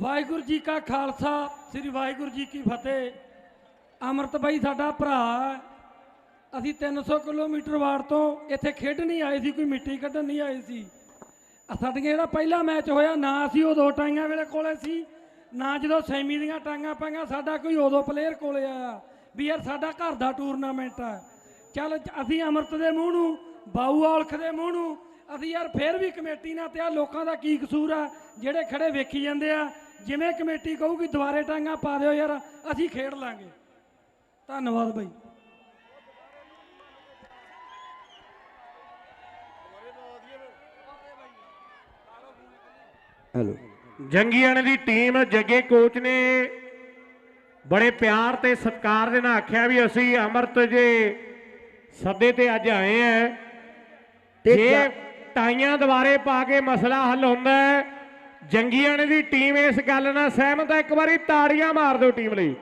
ਵਾਹਿਗੁਰੂ ਜੀ ਕਾ ਖਾਲਸਾ, ਸ੍ਰੀ ਵਾਹਿਗੁਰੂ ਜੀ ਕੀ ਫਤਿਹ। ਅਮਰਤ ਬਾਈ ਸਾਡਾ ਭਰਾ ਹੈ। ਅਸੀਂ 300 ਕਿਲੋਮੀਟਰ ਵਾਰ ਤੋਂ ਇੱਥੇ ਖੇਡਣ ਨਹੀਂ ਆਏ ਸੀ, ਕੋਈ ਮਿੱਟੀ ਕੱਢਣ ਨਹੀਂ ਆਏ ਸੀ। ਸਾਡੀਆਂ ਜਿਹੜਾ ਪਹਿਲਾ ਮੈਚ ਹੋਇਆ, ਨਾ ਅਸੀਂ ਉਦੋਂ ਦੋ ਟਾਈਆਂ ਵੇਲੇ ਕੋਲੇ ਸੀ, ਨਾ ਜਦੋਂ ਸੈਮੀ ਦੀਆਂ ਟਾਂਗਾਂ ਪਾਈਆਂ, ਸਾਡਾ ਕੋਈ ਉਦੋਂ ਪਲੇਅਰ ਕੋਲੇ ਆਇਆ। ਵੀ ਯਾਰ ਸਾਡਾ ਘਰ ਦਾ ਟੂਰਨਾਮੈਂਟ ਆ ਚੱਲ ਅਸੀਂ ਅਮਰਤ ਦੇ ਮੂੰਹ ਨੂੰ, ਬਾਊ ਔਲਖ ਦੇ ਮੂੰਹ ਨੂੰ ਅਸੀਂ ਯਾਰ ਫੇਰ ਵੀ ਕਮੇਟੀ ਨਾਲ ਤੇ ਆ ਲੋਕਾਂ ਦਾ ਕੀ ਕਸੂਰ ਆ? ਜਿਹੜੇ ਖੜੇ ਵੇਖੀ ਜਾਂਦੇ ਆ ਜਿਵੇਂ ਕਮੇਟੀ ਕਹੂਗੀ ਦੁਬਾਰੇ ਟਾਂਗਾਂ ਪਾ ਦਿਓ ਯਾਰ ਅਸੀਂ ਖੇਡ ਲਾਂਗੇ। ਧੰਨਵਾਦ ਬਾਈ। ਹੈਲੋ। ਜੰਗੀਆਂ ਦੀ ਟੀਮ ਜੱਗੇ ਕੋਚ ਨੇ ਬੜੇ ਪਿਆਰ ਤੇ ਸਤਿਕਾਰ ਦੇ ਨਾਲ ਆਖਿਆ ਵੀ ਅਸੀਂ ਅਮਰਤ ਜੇ ਸੱਦੇ ਤੇ ਅੱਜ ਆਏ ਆ। ਤੇ ਟਾਈਆਂ ਦੁਬਾਰੇ ਪਾ ਕੇ ਮਸਲਾ ਹੱਲ ਹੁੰਦਾ ਹੈ। ਜੰਗੀਆਂ ਦੀ ਟੀਮ ਇਸ ਗੱਲ ਨਾਲ ਸਹਿਮਤ ਹੈ। ਇੱਕ ਵਾਰੀ ਤਾੜੀਆਂ ਮਾਰ ਦਿਓ ਟੀਮ ਲਈ।